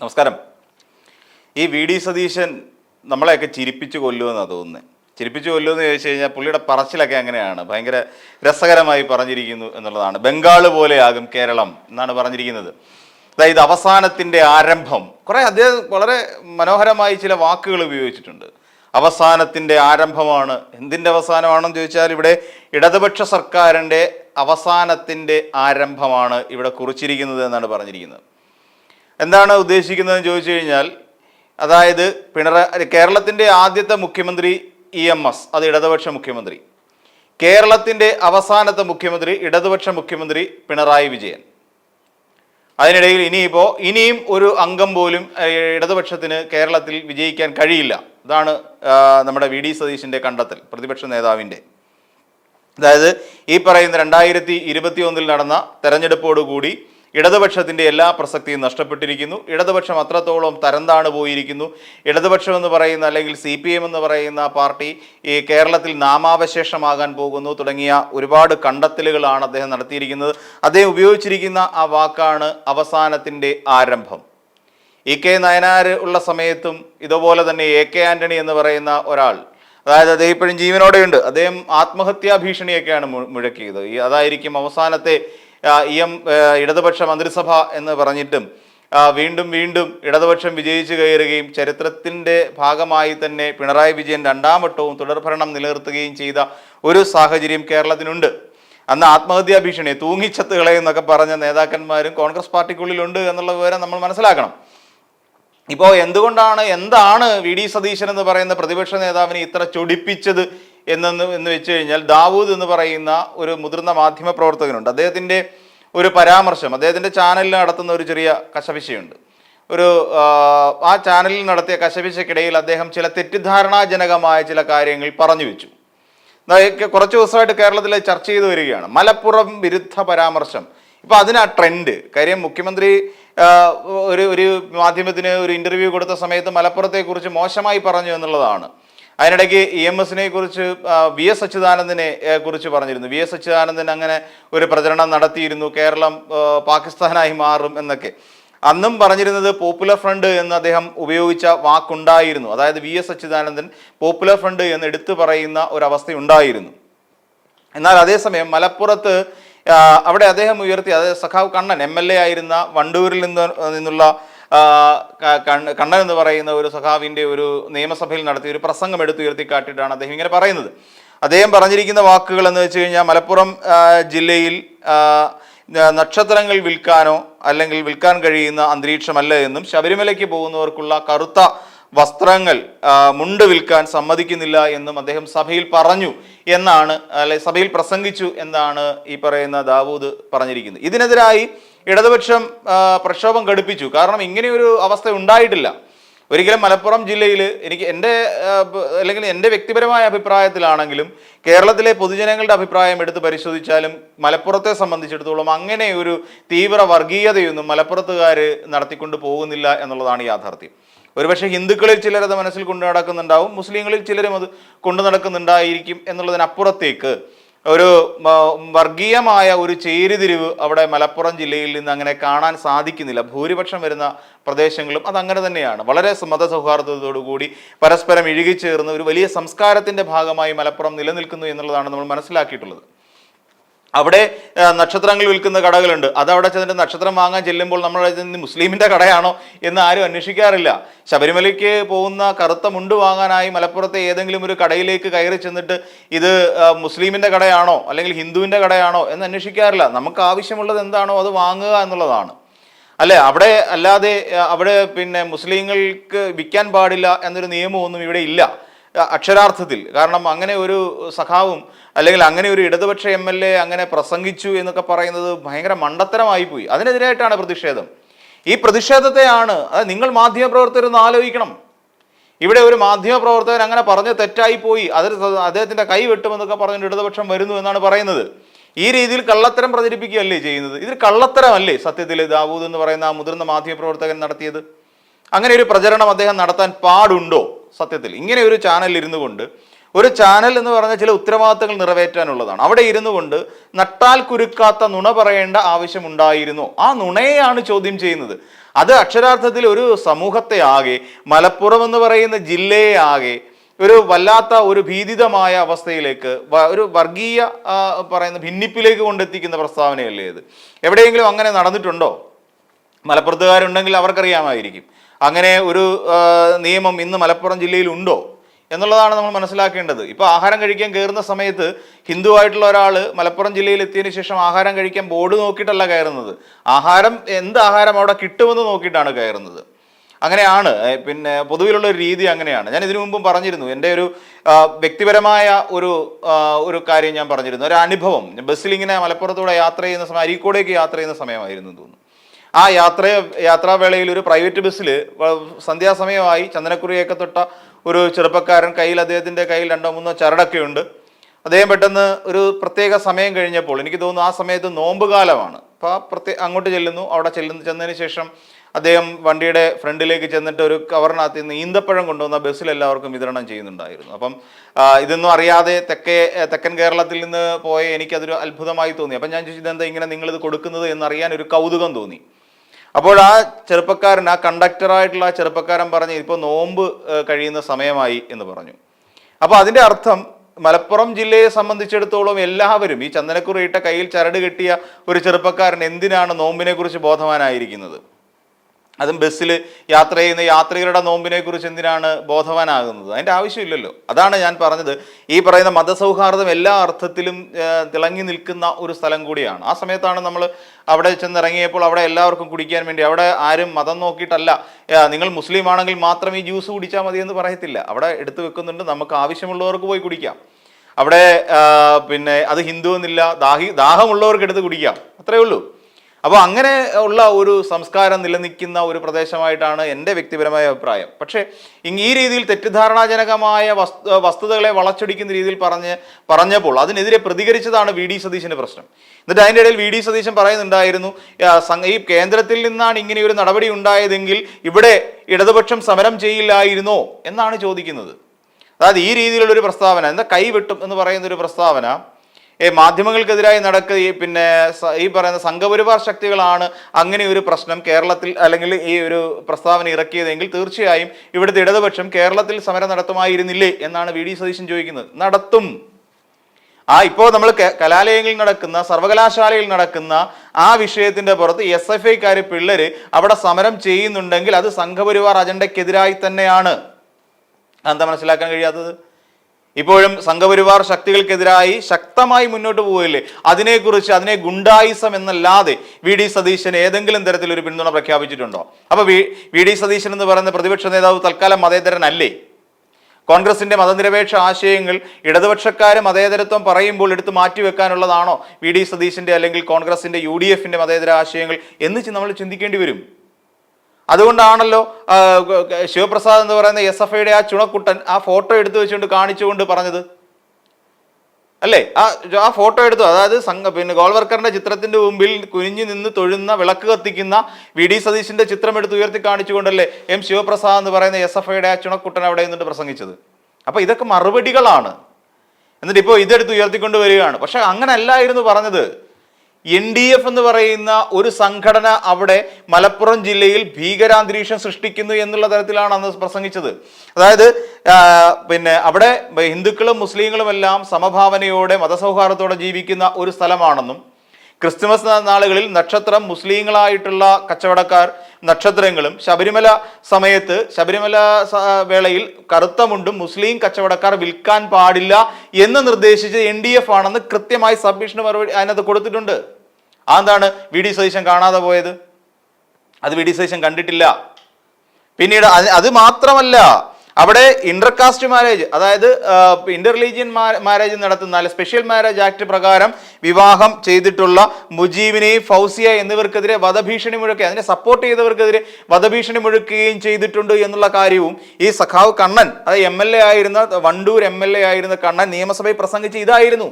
നമസ്കാരം. ഈ V D Satheesan നമ്മളെയൊക്കെ ചിരിപ്പിച്ചു കൊല്ലുമെന്നാണ് തോന്നുന്നത് ചിരിപ്പിച്ചു കൊല്ലുമെന്ന് ചോദിച്ചു കഴിഞ്ഞാൽ പുള്ളിയുടെ പറച്ചിലൊക്കെ അങ്ങനെയാണ്. ഭയങ്കര രസകരമായി പറഞ്ഞിരിക്കുന്നു എന്നുള്ളതാണ്. ബംഗാൾ പോലെയാകും കേരളം എന്നാണ് പറഞ്ഞിരിക്കുന്നത്. അതായത് അവസാനത്തിന്റെ ആരംഭം. കുറേ അദ്ദേഹം വളരെ മനോഹരമായി ചില വാക്കുകൾ ഉപയോഗിച്ചിട്ടുണ്ട്. അവസാനത്തിന്റെ ആരംഭമാണ്. എന്തിന്റെ അവസാനമാണെന്ന് ചോദിച്ചാൽ ഇവിടെ ഇടതുപക്ഷ സർക്കാരിന്റെ അവസാനത്തിന്റെ ആരംഭമാണ് ഇവിടെ കുറിച്ചിരിക്കുന്നത് എന്നാണ് പറഞ്ഞിരിക്കുന്നത്. എന്താണ് ഉദ്ദേശിക്കുന്നതെന്ന് ചോദിച്ചു കഴിഞ്ഞാൽ അതായത് പിണറായി കേരളത്തിന്റെ ആദ്യത്തെ മുഖ്യമന്ത്രി ഇ എം എസ് അത് ഇടതുപക്ഷ മുഖ്യമന്ത്രി. കേരളത്തിന്റെ അവസാനത്തെ മുഖ്യമന്ത്രി ഇടതുപക്ഷ മുഖ്യമന്ത്രി പിണറായി വിജയൻ. അതിനിടയിൽ ഇനിയിപ്പോൾ ഇനിയും ഒരു അംഗം പോലും ഇടതുപക്ഷത്തിന് കേരളത്തിൽ വിജയിക്കാൻ കഴിയില്ല. ഇതാണ് നമ്മുടെ വി ഡി സതീശിന്റെ കണ്ടെത്തൽ പ്രതിപക്ഷ നേതാവിന്റെ അതായത് ഈ പറയുന്ന രണ്ടായിരത്തി ഇരുപത്തി ഒന്നിൽ നടന്ന തെരഞ്ഞെടുപ്പോടുകൂടി ഇടതുപക്ഷത്തിന്റെ എല്ലാ പ്രസക്തിയും നഷ്ടപ്പെട്ടിരിക്കുന്നു. ഇടതുപക്ഷം അത്രത്തോളം തരംതാണ് പോയിരിക്കുന്നു. ഇടതുപക്ഷം എന്ന് പറയുന്ന അല്ലെങ്കിൽ സി പി എം എന്ന് പറയുന്ന പാർട്ടി ഈ കേരളത്തിൽ നാമാവശേഷമാകാൻ പോകുന്നു. തുടങ്ങിയ ഒരുപാട് കണ്ടെത്തലുകളാണ് അദ്ദേഹം നടത്തിയിരിക്കുന്നത്. അദ്ദേഹം ഉപയോഗിച്ചിരിക്കുന്ന ആ വാക്കാണ് അവസാനത്തിന്റെ ആരംഭം. ഇ കെ നയനാർ ഉള്ള സമയത്തും ഇതുപോലെ തന്നെ എ കെ ആന്റണി എന്ന് പറയുന്ന ഒരാൾ അതായത് അദ്ദേഹം ഇപ്പോഴും ജീവനോടെയുണ്ട്. അദ്ദേഹം ആത്മഹത്യാ ഭീഷണിയൊക്കെയാണ് മുഴക്കിയത്. ഈ അതായിരിക്കും അവസാനത്തെ ഇ എം ഇടതുപക്ഷ മന്ത്രിസഭ എന്ന് പറഞ്ഞിട്ടും വീണ്ടും വീണ്ടും ഇടതുപക്ഷം വിജയിച്ചു കയറുകയും ചരിത്രത്തിന്റെ ഭാഗമായി തന്നെ പിണറായി വിജയൻ രണ്ടാം വട്ടവും തുടർഭരണം നിലനിർത്തുകയും ചെയ്ത ഒരു സാഹചര്യം കേരളത്തിനുണ്ട്. അന്ന് ആത്മഹത്യാ ഭീഷണി തൂങ്ങിച്ചത്തുകളെ എന്നൊക്കെ പറഞ്ഞ നേതാക്കന്മാരും കോൺഗ്രസ് പാർട്ടിക്കുള്ളിലുണ്ട് എന്നുള്ള വിവരം നമ്മൾ മനസ്സിലാക്കണം. ഇപ്പോൾ എന്തുകൊണ്ടാണ് എന്താണ് വി ഡി സതീശൻ എന്ന് പറയുന്ന പ്രതിപക്ഷ നേതാവിനെ ഇത്ര ചൊടിപ്പിച്ചത് എന്നെന്ന് എന്ന് വെച്ച് കഴിഞ്ഞാൽ ദാവൂദ് എന്ന് പറയുന്ന ഒരു മുതിർന്ന മാധ്യമ പ്രവർത്തകനുണ്ട്. അദ്ദേഹത്തിന്റെ ഒരു പരാമർശം അദ്ദേഹത്തിന്റെ ചാനലിൽ നടത്തുന്ന ഒരു ചെറിയ കശപിശയുണ്ട്. ഒരു ആ, ചാനലിൽ നടത്തിയ കശപിശക്കിടയിൽ അദ്ദേഹം ചില തെറ്റിദ്ധാരണാജനകമായ ചില കാര്യങ്ങൾ പറഞ്ഞു വെച്ചു. കുറച്ച് ദിവസമായിട്ട് കേരളത്തിൽ ചർച്ച ചെയ്തു വരികയാണ്. മലപ്പുറം വിരുദ്ധ പരാമർശം. ഇപ്പം അതിനാ ട്രെൻഡ്. കാര്യം മുഖ്യമന്ത്രി ഒരു ഒരു മാധ്യമത്തിന് ഒരു ഇന്റർവ്യൂ കൊടുത്ത സമയത്ത് മലപ്പുറത്തെക്കുറിച്ച് മോശമായി പറഞ്ഞു എന്നുള്ളതാണ്. അതിനിടയ്ക്ക് ഇ എം എസിനെ കുറിച്ച് വി എസ് അച്യുതാനന്ദനെ കുറിച്ച് പറഞ്ഞിരുന്നു. വി എസ് അച്യുതാനന്ദൻ അങ്ങനെ ഒരു പ്രചരണം നടത്തിയിരുന്നു കേരളം പാകിസ്ഥാനായി മാറും എന്നൊക്കെ. അന്നും പറഞ്ഞിരുന്നത് പോപ്പുലർ ഫ്രണ്ട് എന്ന് അദ്ദേഹം ഉപയോഗിച്ച വാക്കുണ്ടായിരുന്നു. അതായത് V S Achuthanandan popular front എന്ന് എടുത്തു പറയുന്ന ഒരവസ്ഥ ഉണ്ടായിരുന്നു എന്നാൽ അതേസമയം മലപ്പുറത്ത് അവിടെ അദ്ദേഹം ഉയർത്തി അതായത് സഖാവ് കണ്ണൻ എം എൽ എ ആയിരുന്ന വണ്ടൂരിൽ നിന്ന് നിന്നുള്ള കണ്ണൻ എന്ന് പറയുന്ന ഒരു സഖാവിന്റെ ഒരു നിയമസഭയിൽ നടത്തിയ ഒരു പ്രസംഗം എടുത്തുയർത്തി കാട്ടിയിട്ടാണ് അദ്ദേഹം ഇങ്ങനെ പറയുന്നത്. അദ്ദേഹം പറഞ്ഞിരിക്കുന്ന വാക്കുകൾ എന്ന് വെച്ച് കഴിഞ്ഞാൽ മലപ്പുറം ജില്ലയിൽ നക്ഷത്രങ്ങൾ വിൽക്കാനോ അല്ലെങ്കിൽ വിൽക്കാൻ കഴിയുന്ന അന്തരീക്ഷമല്ല എന്നും ശബരിമലയ്ക്ക് പോകുന്നവർക്കുള്ള കറുത്ത വസ്ത്രങ്ങൾ മുണ്ട് വിൽക്കാൻ സമ്മതിക്കുന്നില്ല എന്നും അദ്ദേഹം സഭയിൽ പറഞ്ഞു എന്നാണ് അല്ലെ സഭയിൽ പ്രസംഗിച്ചു എന്നാണ് ഈ പറയുന്ന ദാവൂദ് പറഞ്ഞിരിക്കുന്നത്. ഇതിനെതിരായി ഇടതുപക്ഷം പ്രക്ഷോഭം ഘടിപ്പിച്ചു. കാരണം ഇങ്ങനെയൊരു അവസ്ഥ ഉണ്ടായിട്ടില്ല. ഒരിക്കലും മലപ്പുറം ജില്ലയിൽ എനിക്ക് എന്റെ അല്ലെങ്കിൽ എന്റെ വ്യക്തിപരമായ അഭിപ്രായത്തിലാണെങ്കിലും കേരളത്തിലെ പൊതുജനങ്ങളുടെ അഭിപ്രായം എടുത്ത് പരിശോധിച്ചാലും മലപ്പുറത്തെ സംബന്ധിച്ചിടത്തോളം അങ്ങനെ ഒരു തീവ്ര വർഗീയതയൊന്നും മലപ്പുറത്തുകാർ നടത്തിക്കൊണ്ട് പോകുന്നില്ല എന്നുള്ളതാണ് യാഥാർത്ഥ്യം. ഒരുപക്ഷെ ഹിന്ദുക്കളിൽ ചിലരത് മനസ്സിൽ കൊണ്ടു നടക്കുന്നുണ്ടാവും മുസ്ലിങ്ങളിൽ ചിലരും അത് കൊണ്ടു നടക്കുന്നുണ്ടായിരിക്കും എന്നുള്ളതിനപ്പുറത്തേക്ക് ഒരു വർഗീയമായ ഒരു ചേരിതിരിവ് അവിടെ മലപ്പുറം ജില്ലയിൽ നിന്ന് അങ്ങനെ കാണാൻ സാധിക്കുന്നില്ല. ഭൂരിപക്ഷം വരുന്ന പ്രദേശങ്ങളും അതങ്ങനെ തന്നെയാണ്. വളരെ മതസൗഹാർദ്ദത്തോടു കൂടി പരസ്പരം ഇഴുകിച്ചേർന്ന് ഒരു വലിയ സംസ്കാരത്തിന്റെ ഭാഗമായി മലപ്പുറം നിലനിൽക്കുന്നു എന്നുള്ളതാണ് നമ്മൾ മനസ്സിലാക്കിയിട്ടുള്ളത്. അവിടെ നക്ഷത്രങ്ങൾ വിൽക്കുന്ന കടകളുണ്ട്. അത് അവിടെ ചെന്നിട്ട് നക്ഷത്രം വാങ്ങാൻ ചെല്ലുമ്പോൾ നമ്മൾ മുസ്ലിമിന്റെ കടയാണോ എന്ന് ആരും അന്വേഷിക്കാറില്ല. ശബരിമലയ്ക്ക് പോകുന്ന കറുത്ത മുണ്ട് വാങ്ങാനായി മലപ്പുറത്തെ ഏതെങ്കിലും ഒരു കടയിലേക്ക് കയറി ചെന്നിട്ട് ഇത് മുസ്ലിമിന്റെ കടയാണോ അല്ലെങ്കിൽ ഹിന്ദുവിന്റെ കടയാണോ എന്ന് അന്വേഷിക്കാറില്ല. നമുക്ക് ആവശ്യമുള്ളത് എന്താണോ അത് വാങ്ങുക എന്നുള്ളതാണ്. അല്ലെ? അവിടെ അല്ലാതെ അവിടെ പിന്നെ മുസ്ലിങ്ങൾക്ക് വിൽക്കാൻ പാടില്ല എന്നൊരു നിയമമൊന്നും ഇവിടെ ഇല്ല. അക്ഷരാർത്ഥത്തിൽ. കാരണം അങ്ങനെ ഒരു സഖാവും അല്ലെങ്കിൽ അങ്ങനെ ഒരു ഇടതുപക്ഷ എം എൽ എ അങ്ങനെ പ്രസംഗിച്ചു എന്നൊക്കെ പറയുന്നത് ഭയങ്കര മണ്ടത്തരമായി പോയി. അതിനെതിരായിട്ടാണ് പ്രതിഷേധം. ഈ പ്രതിഷേധത്തെയാണ് അതായത് നിങ്ങൾ മാധ്യമപ്രവർത്തകരൊന്ന് ആലോചിക്കണം. ഇവിടെ ഒരു മാധ്യമപ്രവർത്തകൻ അങ്ങനെ പറഞ്ഞ് തെറ്റായി പോയി. അതിൽ അദ്ദേഹത്തിന്റെ കൈ വെട്ടുമെന്നൊക്കെ പറഞ്ഞിട്ട് ഇടതുപക്ഷം വരുന്നു എന്നാണ് പറയുന്നത്. ഈ രീതിയിൽ കള്ളത്തരം പ്രചരിപ്പിക്കുകയല്ലേ ചെയ്യുന്നത്? ഇതിൽ കള്ളത്തരമല്ലേ സത്യത്തിൽ ദാവൂദ് എന്ന് പറയുന്ന ആ മുതിർന്ന മാധ്യമപ്രവർത്തകൻ നടത്തിയത്? അങ്ങനെ ഒരു പ്രചരണം അദ്ദേഹം നടത്താൻ പാടുണ്ടോ? സത്യത്തിൽ. ഇങ്ങനെ ഒരു ചാനൽ ഇരുന്നു കൊണ്ട് ഒരു ചാനൽ എന്ന് പറഞ്ഞാൽ ചില ഉത്തരവാദിത്തങ്ങൾ നിറവേറ്റാനുള്ളതാണ്. അവിടെ ഇരുന്നു കൊണ്ട് നട്ടാൽ കുരുക്കാത്ത നുണ പറയേണ്ട ആവശ്യമുണ്ടായിരുന്നു ആ നുണയെയാണ് ചോദ്യം ചെയ്യുന്നത്. അത് അക്ഷരാർത്ഥത്തിൽ ഒരു സമൂഹത്തെ ആകെ മലപ്പുറം എന്ന് പറയുന്ന ജില്ലയെ ആകെ ഒരു വല്ലാത്ത ഒരു ഭീതിതമായ അവസ്ഥയിലേക്ക് ഒരു വർഗീയ പറയുന്ന ഭിന്നിപ്പിലേക്ക് കൊണ്ടെത്തിക്കുന്ന പ്രസ്താവനയല്ലേ ഇത്. എവിടെയെങ്കിലും അങ്ങനെ നടന്നിട്ടുണ്ടോ? മലപ്പുറത്തുകാരുണ്ടെങ്കിൽ അവർക്കറിയാമായിരിക്കും. അങ്ങനെ ഒരു നിയമം ഇന്ന് മലപ്പുറം ജില്ലയിൽ ഉണ്ടോ എന്നുള്ളതാണ് നമ്മൾ മനസ്സിലാക്കേണ്ടത്. ഇപ്പോൾ ആഹാരം കഴിക്കാൻ കയറുന്ന സമയത്ത് ഹിന്ദു ആയിട്ടുള്ള ഒരാൾ മലപ്പുറം ജില്ലയിൽ എത്തിയതിനു ശേഷം ആഹാരം കഴിക്കാൻ ബോർഡ് നോക്കിയിട്ടല്ല കയറുന്നത്. ആഹാരം എന്ത് ആഹാരം അവിടെ കിട്ടുമെന്ന് നോക്കിയിട്ടാണ് കയറുന്നത്. അങ്ങനെയാണ് പിന്നെ പൊതുവിലുള്ള ഒരു രീതി അങ്ങനെയാണ്. ഞാൻ ഇതിനു മുമ്പും പറഞ്ഞിരുന്നു എന്റെ ഒരു വ്യക്തിപരമായ ഒരു ഒരു കാര്യം ഞാൻ പറഞ്ഞിരുന്നു. ഒരു അനുഭവം. ബസ്സിൽ ഇങ്ങനെ മലപ്പുറത്തൂടെ യാത്ര ചെയ്യുന്ന സമയം അരീക്കോടേക്ക് യാത്ര ചെയ്യുന്ന സമയമായിരുന്നു തോന്നുന്നു. ആ യാത്ര യാത്രാവേളയിൽ ഒരു പ്രൈവറ്റ് ബസ്സിൽ സന്ധ്യാസമയമായി ചന്ദനക്കുറിയൊക്കെ തൊട്ട ഒരു ചെറുപ്പക്കാരൻ കയ്യിൽ അദ്ദേഹത്തിന്റെ കയ്യിൽ രണ്ടോ മൂന്നോ ചരടൊക്കെ ഉണ്ട്. അദ്ദേഹം പെട്ടെന്ന് ഒരു പ്രത്യേക സമയം കഴിഞ്ഞപ്പോൾ എനിക്ക് തോന്നുന്നു ആ സമയത്ത് നോമ്പ് കാലമാണ്. അപ്പോൾ ആ പ്രത്യേക അങ്ങോട്ട് ചെല്ലുന്നു. അവിടെ ചെല്ലുന്നു ചെന്നതിന് ശേഷം അദ്ദേഹം വണ്ടിയുടെ ഫ്രണ്ടിലേക്ക് ചെന്നിട്ട് ഒരു കവറിനകത്ത് നിന്ന് ഈന്തപ്പഴം കൊണ്ടുവന്ന ബസ്സിൽ എല്ലാവർക്കും വിതരണം ചെയ്യുന്നുണ്ടായിരുന്നു. അപ്പം ഇതൊന്നും അറിയാതെ തെക്കേ തെക്കൻ കേരളത്തിൽ നിന്ന് പോയ എനിക്കതൊരു അത്ഭുതമായി തോന്നി. അപ്പം ഞാൻ ചോദിച്ചത് എന്താ ഇങ്ങനെ നിങ്ങളിത് കൊടുക്കുന്നത്? എന്നറിയാൻ ഒരു കൗതുകം തോന്നി. അപ്പോൾ ആ ചെറുപ്പക്കാരൻ ആ കണ്ടക്ടറായിട്ടുള്ള ആ ചെറുപ്പക്കാരൻ പറഞ്ഞ് ഇപ്പോൾ നോമ്പ് കഴിയുന്ന സമയമായി എന്ന് പറഞ്ഞു. അപ്പോൾ അതിന്റെ അർത്ഥം മലപ്പുറം ജില്ലയെ സംബന്ധിച്ചിടത്തോളം എല്ലാവരും ഈ ചന്ദനക്കുറിയിട്ട കയ്യിൽ ചരട് കെട്ടിയ ഒരു ചെറുപ്പക്കാരൻ എന്തിനാണ് നോമ്പിനെക്കുറിച്ച് ബോധവാനായിരിക്കുന്നത്? അതും ബസ്സിൽ യാത്ര ചെയ്യുന്ന യാത്രികരുടെ നോമ്പിനെ കുറിച്ച് എന്തിനാണ് ബോധവാനാകുന്നത്? അതിന്റെ ആവശ്യമില്ലല്ലോ. അതാണ് ഞാൻ പറഞ്ഞത്. ഈ പറയുന്ന മതസൗഹാർദ്ദം എല്ലാ അർത്ഥത്തിലും തിളങ്ങി നിൽക്കുന്ന ഒരു സ്ഥലം കൂടിയാണ്. ആ സമയത്താണ് നമ്മൾ അവിടെ ചെന്നിറങ്ങിയപ്പോൾ അവിടെ എല്ലാവർക്കും കുടിക്കാൻ വേണ്ടി അവിടെ ആരും മതം നോക്കിയിട്ടല്ല. നിങ്ങൾ മുസ്ലിം ആണെങ്കിൽ മാത്രം ഈ ജ്യൂസ് കുടിച്ചാൽ മതി എന്ന് പറയത്തില്ല. അവിടെ എടുത്തു വെക്കുന്നുണ്ട്. നമുക്ക് ആവശ്യമുള്ളവർക്ക് പോയി കുടിക്കാം. അവിടെ പിന്നെ അത് ഹിന്ദു എന്നില്ല ദാഹി ദാഹമുള്ളവർക്ക് എടുത്ത് കുടിക്കാം. അത്രേ ഉള്ളൂ. അപ്പോൾ അങ്ങനെ ഉള്ള ഒരു സംസ്കാരം നിലനിൽക്കുന്ന ഒരു പ്രദേശമായിട്ടാണ് എന്റെ വ്യക്തിപരമായ അഭിപ്രായം. പക്ഷേ ഈ രീതിയിൽ തെറ്റിദ്ധാരണാജനകമായ വസ്തു വസ്തുതകളെ വളച്ചൊടിക്കുന്ന രീതിയിൽ പറഞ്ഞ് പറഞ്ഞപ്പോൾ അതിനെതിരെ പ്രതികരിച്ചതാണ് വി ഡി സതീശന്റെ പ്രശ്നം. എന്നിട്ട് അതിന്റെ ഇടയിൽ വി ഡി സതീശൻ പറയുന്നുണ്ടായിരുന്നു ഈ കേന്ദ്രത്തിൽ നിന്നാണ് ഇങ്ങനെ ഒരു നടപടി ഉണ്ടായതെങ്കിൽ ഇവിടെ ഇടതുപക്ഷം സമരം ചെയ്യില്ലായിരുന്നോ എന്നാണ് ചോദിക്കുന്നത്. അതായത് ഈ രീതിയിലുള്ള ഒരു പ്രസ്താവന എന്താ കൈവെട്ടും എന്ന് പറയുന്ന ഒരു പ്രസ്താവന ഏ മാധ്യമങ്ങൾക്കെതിരായി നടക്കുക ഈ പിന്നെ ഈ പറയുന്ന സംഘപരിവാർ ശക്തികളാണ് അങ്ങനെ ഒരു പ്രശ്നം കേരളത്തിൽ അല്ലെങ്കിൽ ഈ ഒരു പ്രസ്താവന ഇറക്കിയതെങ്കിൽ തീർച്ചയായും ഇവിടുത്തെ ഇടതുപക്ഷം കേരളത്തിൽ സമരം നടത്തുമായിരുന്നില്ലേ എന്നാണ് വി. ഡി. സതീശൻ ചോദിക്കുന്നത്. നടത്തും. ആ ഇപ്പോൾ നമ്മൾ കലാലയങ്ങളിൽ നടക്കുന്ന സർവകലാശാലയിൽ നടക്കുന്ന ആ വിഷയത്തിന്റെ പുറത്ത് എസ് എഫ് ഐക്കാർ പിള്ളേര് അവിടെ സമരം ചെയ്യുന്നുണ്ടെങ്കിൽ അത് സംഘപരിവാർ അജണ്ടയ്ക്കെതിരായി തന്നെയാണ്. എന്താ മനസ്സിലാക്കാൻ കഴിയാത്തത്? ഇപ്പോഴും സംഘപരിവാർ ശക്തികൾക്കെതിരായി ശക്തമായി മുന്നോട്ട് പോവില്ലേ അതിനെക്കുറിച്ച് അതിനെ ഗുണ്ടായിസം എന്നല്ലാതെ വി ഡി സതീശൻ ഏതെങ്കിലും തരത്തിൽ ഒരു പിന്തുണ പ്രഖ്യാപിച്ചിട്ടുണ്ടോ? അപ്പോൾ വി വി ഡി സതീശൻ എന്ന് പറയുന്ന പ്രതിപക്ഷ നേതാവ് തൽക്കാലം മതേതരനല്ലേ? കോൺഗ്രസിന്റെ മതനിരപേക്ഷ ആശയങ്ങൾ ഇടതുപക്ഷക്കാരെ മതേതരത്വം പറയുമ്പോൾ എടുത്ത് മാറ്റിവെക്കാനുള്ളതാണോ വി ഡി സതീശന്റെ അല്ലെങ്കിൽ കോൺഗ്രസിന്റെ യു ഡി എഫിന്റെ മതേതര ആശയങ്ങൾ എന്ന് നമ്മൾ ചിന്തിക്കേണ്ടി വരും. അതുകൊണ്ടാണല്ലോ ശിവപ്രസാദ് എന്ന് പറയുന്ന എസ് എഫ് ഐയുടെ ആ ചുണക്കുട്ടൻ ആ ഫോട്ടോ എടുത്തു വെച്ചുകൊണ്ട് കാണിച്ചുകൊണ്ട് പറഞ്ഞത്. അല്ലേ? ആ ആ ഫോട്ടോ എടുത്തു. അതായത് സംഘ പിന്നെ ഗോൾവർക്കറിന്റെ ചിത്രത്തിന്റെ മുമ്പിൽ കുനിഞ്ഞു നിന്ന് തൊഴുന്ന വിളക്ക് കത്തിക്കുന്ന വി ഡി സതീശിന്റെ ചിത്രം എടുത്ത് ഉയർത്തി കാണിച്ചുകൊണ്ടല്ലേ എം ശിവപ്രസാദ് എന്ന് പറയുന്ന എസ് എഫ് ഐയുടെ ആ ചുണക്കുട്ടൻ അവിടെ നിന്നിട്ട് പ്രസംഗിച്ചത്. അപ്പൊ ഇതൊക്കെ മറുപടികളാണ്. എന്നിട്ട് ഇപ്പോൾ ഇതെടുത്ത് ഉയർത്തിക്കൊണ്ട് വരികയാണ്. പക്ഷെ അങ്ങനല്ലായിരുന്നു പറഞ്ഞത്. എൻ ഡി എഫ് എന്ന് പറയുന്ന ഒരു സംഘടന അവിടെ മലപ്പുറം ജില്ലയിൽ ഭീകരാന്തരീക്ഷം സൃഷ്ടിക്കുന്നു എന്നുള്ള തരത്തിലാണ് അന്ന് പ്രസംഗിച്ചത്. അതായത് പിന്നെ അവിടെ ഹിന്ദുക്കളും മുസ്ലിങ്ങളും എല്ലാം സമഭാവനയോടെ മതസൗഹാർദ്ദത്തോടെ ജീവിക്കുന്ന ഒരു സ്ഥലമാണെന്നും ക്രിസ്തുമസ് നാളുകളിൽ നക്ഷത്രം മുസ്ലിങ്ങളായിട്ടുള്ള കച്ചവടക്കാർ നക്ഷത്രങ്ങളും ശബരിമല സമയത്ത് ശബരിമല വേളയിൽ കറുത്ത മുണ്ടും മുസ്ലിം കച്ചവടക്കാർ വിൽക്കാൻ പാടില്ല എന്ന് നിർദ്ദേശിച്ച് എൻ ഡി എഫ് ആണെന്ന് കൃത്യമായി സബ്മിഷന് മറുപടി അതിനകത്ത് കൊടുത്തിട്ടുണ്ട്. അതെന്താണ്? വി ഡി സതീശൻ കാണാതെ പോയത്. അത് വി ഡി സതീശൻ കണ്ടിട്ടില്ല. പിന്നീട് അത് മാത്രമല്ല അവിടെ ഇന്റർകാസ്റ്റ് മാരേജ് അതായത് ഇന്റർലീജിയൻ മാരേജ് നടത്തുന്ന അല്ലെ സ്പെഷ്യൽ മാരേജ് ആക്ട് പ്രകാരം വിവാഹം ചെയ്തിട്ടുള്ള മുജീബിനെ ഫൗസിയ എന്നിവർക്കെതിരെ വധഭീഷണി മുഴക്കി അതിനെ സപ്പോർട്ട് ചെയ്തവർക്കെതിരെ വധഭീഷണി മുഴക്കുകയും ചെയ്തിട്ടുണ്ട് എന്നുള്ള കാര്യവും ഈ സഖാവ് കണ്ണൻ അതായത് എം എൽ എ ആയിരുന്ന വണ്ടൂർ എം എൽ എ ആയിരുന്ന കണ്ണൻ നിയമസഭയിൽ പ്രസംഗിച്ച് ഇതായിരുന്നു.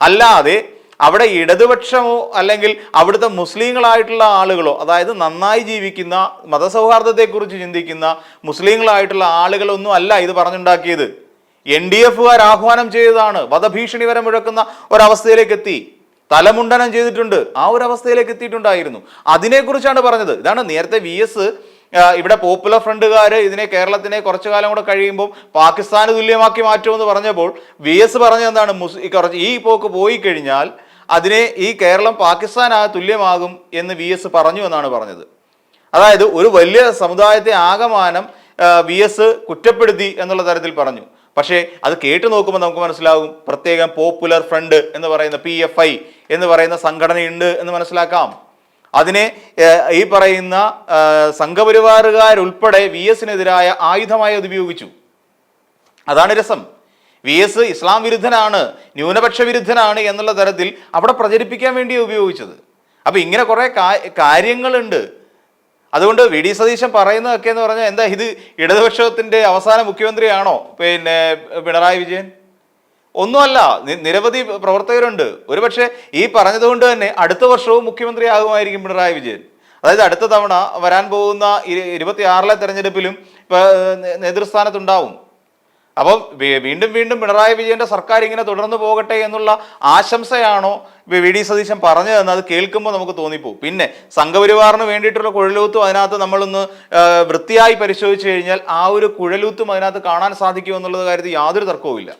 അല്ലാതെ അവിടെ ഇടതുപക്ഷമോ അല്ലെങ്കിൽ അവിടുത്തെ മുസ്ലിങ്ങളായിട്ടുള്ള ആളുകളോ അതായത് നന്നായി ജീവിക്കുന്ന മതസൗഹാർദ്ദത്തെക്കുറിച്ച് ചിന്തിക്കുന്ന മുസ്ലിങ്ങളായിട്ടുള്ള ആളുകളൊന്നും അല്ല ഇത് പറഞ്ഞുണ്ടാക്കിയത്. എൻ ഡി എഫുകാർ ആഹ്വാനം ചെയ്തതാണ്. വധഭീഷണി വരെ മുഴക്കുന്ന ഒരവസ്ഥയിലേക്ക് എത്തി. തലമുണ്ടനം ചെയ്തിട്ടുണ്ട്. ആ ഒരു അവസ്ഥയിലേക്ക് എത്തിയിട്ടുണ്ടായിരുന്നു. അതിനെക്കുറിച്ചാണ് പറഞ്ഞത്. ഇതാണ് നേരത്തെ വി എസ് ഇവിടെ പോപ്പുലർ ഫ്രണ്ടുകാർ ഇതിനെ കേരളത്തിനെ കുറച്ചു കാലം കൂടെ കഴിയുമ്പോൾ പാകിസ്ഥാന് തുല്യമാക്കി മാറ്റുമെന്ന് പറഞ്ഞപ്പോൾ വി എസ് പറഞ്ഞത് എന്താണ്? മുസ് കുറച്ച് ഈ പോക്ക് പോയി കഴിഞ്ഞാൽ അതിനെ ഈ കേരളം പാകിസ്ഥാനാ തുല്യമാകും എന്ന് വി എസ് പറഞ്ഞു എന്നാണ് പറഞ്ഞത്. അതായത് ഒരു വലിയ സമുദായത്തെ ആകമാനം വി എസ് കുറ്റപ്പെടുത്തി എന്നുള്ള തരത്തിൽ പറഞ്ഞു. പക്ഷേ അത് കേട്ടു നോക്കുമ്പോൾ നമുക്ക് മനസ്സിലാകും പ്രത്യേകം പോപ്പുലർ ഫ്രണ്ട് എന്ന് പറയുന്ന പി എഫ് ഐ എന്ന് പറയുന്ന സംഘടനയുണ്ട് എന്ന് മനസ്സിലാക്കാം. അതിനെ ഈ പറയുന്ന സംഘപരിവാറുകാരുൾപ്പെടെ വി എസിനെതിരായ ആയുധമായി അത് ഉപയോഗിച്ചു. അതാണ് രസം. വി എസ് ഇസ്ലാം വിരുദ്ധനാണ് ന്യൂനപക്ഷ വിരുദ്ധനാണ് എന്നുള്ള തരത്തിൽ അവിടെ പ്രചരിപ്പിക്കാൻ വേണ്ടി ഉപയോഗിച്ചത്. അപ്പൊ ഇങ്ങനെ കുറേ കാര്യങ്ങളുണ്ട്. അതുകൊണ്ട് വി ഡി സതീശൻ പറയുന്നതൊക്കെ എന്ന് പറഞ്ഞാൽ എന്താ ഇത് ഇടതുപക്ഷത്തിന്റെ അവസാന മുഖ്യമന്ത്രിയാണോ? പിന്നെ പിണറായി വിജയൻ? ഒന്നുമല്ല നിരവധി പ്രവർത്തകരുണ്ട്. ഒരുപക്ഷെ ഈ പറഞ്ഞതുകൊണ്ട് തന്നെ അടുത്ത വർഷവും മുഖ്യമന്ത്രിയാകുമായിരിക്കും പിണറായി വിജയൻ. അതായത് അടുത്ത തവണ വരാൻ പോകുന്ന ഇരു- ഇരുപത്തിയാറിലെ തെരഞ്ഞെടുപ്പിലും നേതൃസ്ഥാനത്തുണ്ടാവും. അപ്പം വീണ്ടും വീണ്ടും പിണറായി വിജയന്റെ സർക്കാർ ഇങ്ങനെ തുടർന്നു പോകട്ടെ എന്നുള്ള ആശംസയാണോ വി ഡി സതീശൻ പറഞ്ഞതെന്ന് അത് കേൾക്കുമ്പോൾ നമുക്ക് തോന്നിപ്പോകും പിന്നെ സംഘപരിവാറിന് വേണ്ടിയിട്ടുള്ള കുഴലൂത്തും അതിനകത്ത് നമ്മളൊന്ന് വൃത്തിയായി പരിശോധിച്ചു കഴിഞ്ഞാൽ ആ ഒരു കുഴലൂത്തും അതിനകത്ത് കാണാൻ സാധിക്കുമെന്നുള്ളത് കാര്യത്തിൽ യാതൊരു തർക്കവുമില്ല.